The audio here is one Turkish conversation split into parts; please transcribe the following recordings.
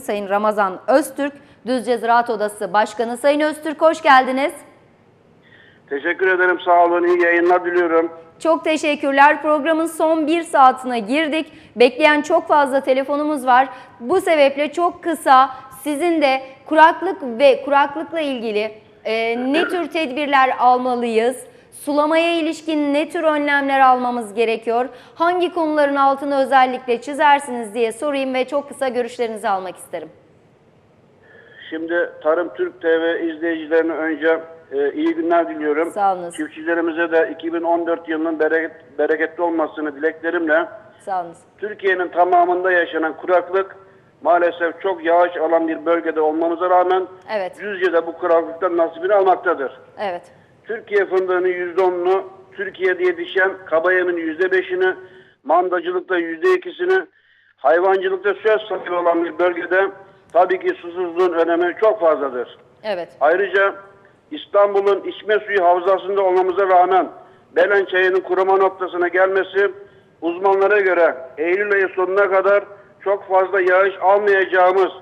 Sayın Ramazan Öztürk, Düzce Ziraat Odası Başkanı. Sayın Öztürk hoş geldiniz. Teşekkür ederim. Sağ olun. İyi yayınlar diliyorum. Çok teşekkürler. Programın son bir saatine girdik. Bekleyen çok fazla telefonumuz var. Bu sebeple çok kısa sizin de kuraklık ve kuraklıkla ilgili e, ne tür tedbirler almalıyız? Sulamaya ilişkin ne tür önlemler almamız gerekiyor? Hangi konuların altını özellikle çizersiniz diye sorayım ve çok kısa görüşlerinizi almak isterim. Şimdi Tarım Türk TV izleyicilerine önce e, iyi günler diliyorum. Sağ. Çiftçilerimize de 2014 yılının bereket, bereketli olmasını dileklerimle Sağ. Türkiye'nin tamamında yaşanan kuraklık maalesef çok yağış alan bir bölgede olmamıza rağmen Evet. Düzce'de bu kuraklıktan nasibini almaktadır. Evet. Türkiye fındığının %10'unu, Türkiye'de yetişen kabayemin %5'ini, mandacılıkta %2'sini, hayvancılıkta söz sahibi olan bir bölgede tabii ki susuzluğun önemi çok fazladır. Evet. Ayrıca İstanbul'un içme suyu havzasında olmamıza rağmen Belen çayının kuruma noktasına gelmesi uzmanlara göre Eylül ayı sonuna kadar çok fazla yağış almayacağımız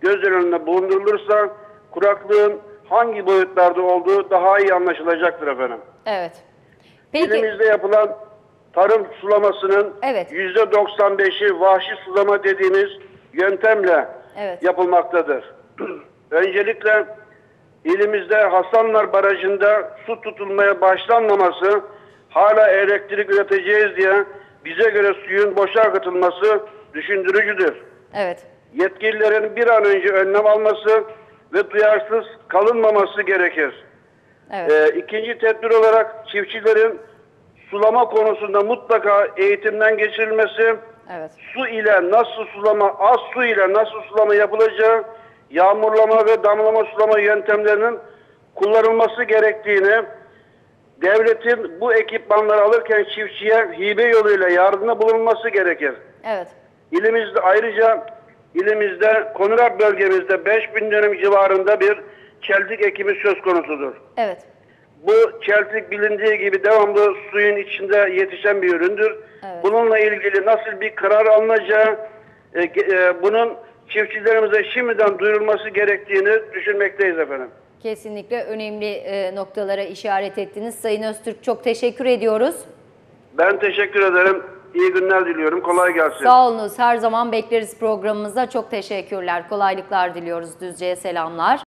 göz önünde bulundurulursa kuraklığın hangi boyutlarda olduğu daha iyi anlaşılacaktır efendim. Evet. Peki. Elimizde yapılan tarım sulamasının Evet. %95'i vahşi sulama dediğimiz yöntemle Evet. yapılmaktadır. Öncelikle ilimizde Hasanlar Barajı'nda su tutulmaya başlanmaması hala elektrik üreteceğiz diye bize göre suyun boşa akıtılması düşündürücüdür. Evet. Yetkililerin bir an önce önlem alması ve duyarsız kalınmaması gerekir. Evet. Ee, ikinci tedbir olarak çiftçilerin sulama konusunda mutlaka eğitimden geçirilmesi, Evet. su ile nasıl sulama, az su ile nasıl sulama yapılacağı, yağmurlama ve damlama sulama yöntemlerinin kullanılması gerektiğini, devletin bu ekipmanları alırken çiftçiye hibe yoluyla yardımda bulunması gerekir. Evet. İlimizde ayrıca ilimizde Konurap bölgemizde 5000 dönüm civarında bir çeltik ekimi söz konusudur. Evet. Bu çeltik bilindiği gibi devamlı suyun içinde yetişen bir üründür. Evet. Bununla ilgili nasıl bir karar alınacağı, e, e, bunun çiftçilerimize şimdiden duyurulması gerektiğini düşünmekteyiz efendim. Kesinlikle önemli e, noktalara işaret ettiniz. Sayın Öztürk çok teşekkür ediyoruz. Ben teşekkür ederim. İyi günler diliyorum. Kolay gelsin. Sağ olunuz. Her zaman bekleriz programımıza. Çok teşekkürler. Kolaylıklar diliyoruz. Düzce'ye selamlar.